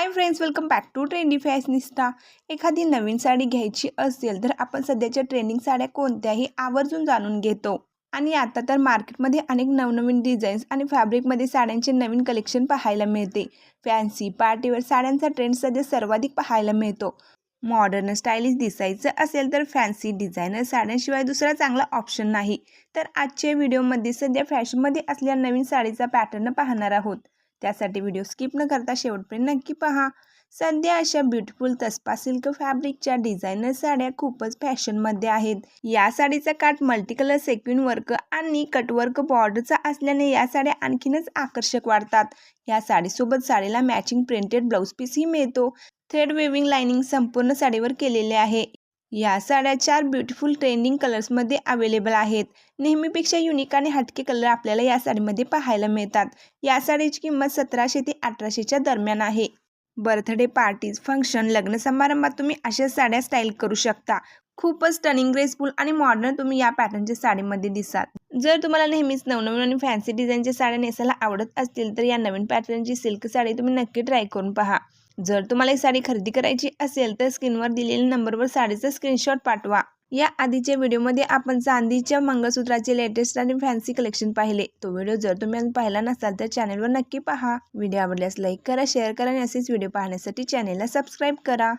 Hi friends welcome back to trendy fashionista एखादी नवीन साडी घ्यायची असेल तर आपण सध्याच्या ट्रेंडिंग साड्या कोणत्याही आवर्जून जाणून घेतो. आणि आता तर मार्केटमध्ये अनेक नवनवीन डिझाईन्स आणि फॅब्रिकमध्ये साड्यांचे नवीन कलेक्शन पाहायला मिळते. फॅन्सी पार्टीवर साड्यांचा ट्रेंड सध्या सर्वाधिक पाहायला मिळतो. मॉडर्न स्टायलिश दिसायचं असेल तर फॅन्सी डिझायनर साड्यांशिवाय दुसरा चांगला ऑप्शन नाही. तर आजच्या व्हिडिओमध्ये सध्या फॅशनमध्ये असलेल्या नवीन साडीचा पॅटर्न पाहणार आहोत. त्यासाठी व्हिडिओ स्किप न करता शेवटपर्यंत नक्की पहा. सध्या अशा ब्युटिफुल तस्पा सिल्क फॅब्रिकच्या डिझायनर साड्या खूपच फॅशनमध्ये आहेत. या साडीचा काठ मल्टीकलर सेक्विन वर्क आणि कटवर्क बॉर्डरचा असल्याने या साड्या आणखीनच आकर्षक वाढतात. या साडीसोबत साडीला मॅचिंग प्रिंटेड ब्लाऊज पीसही मिळतो. थ्रेड वेविंग लाइनिंग संपूर्ण साडीवर केलेले आहे. या साड्या चार ब्युटिफुल ट्रेंडिंग कलर्समध्ये अवेलेबल आहेत. नेहमीपेक्षा युनिक आणि हटके कलर आपल्याला या साडीमध्ये पाहायला मिळतात. या साडीची किंमत सतराशे ते अठराशेच्या दरम्यान आहे. बर्थडे पार्टीज फंक्शन लग्न समारंभात तुम्ही अशा साड्या स्टाईल करू शकता. खूपच टर्निंग ग्रेसफुल आणि मॉडर्न तुम्ही या पॅटर्नच्या साडीमध्ये दिसाल. जर तुम्हाला नेहमीच नवनवीन आणि फॅन्सी डिझाईनच्या साड्या नेसायला आवडत असतील तर या नवीन पॅटर्नची सिल्क साडी तुम्ही नक्की ट्राय करून पहा. जर तुम्हाला ही साडी खरेदी करायची असेल तर स्क्रीनवर दिलेल्या नंबरवर साडीचा स्क्रीनशॉट पाठवा. या आधीच्या व्हिडिओमध्ये आपण चांदीच्या मंगळसूत्राचे लेटेस्ट आणि फॅन्सी कलेक्शन पाहिले. तो व्हिडिओ जर तुम्ही अजून पाहिला नसाल तर चॅनलवर नक्की पहा. व्हिडिओ आवडल्यास लाईक करा शेअर करा आणि असेच व्हिडिओ पाहण्यासाठी चॅनलला सबस्क्राईब करा.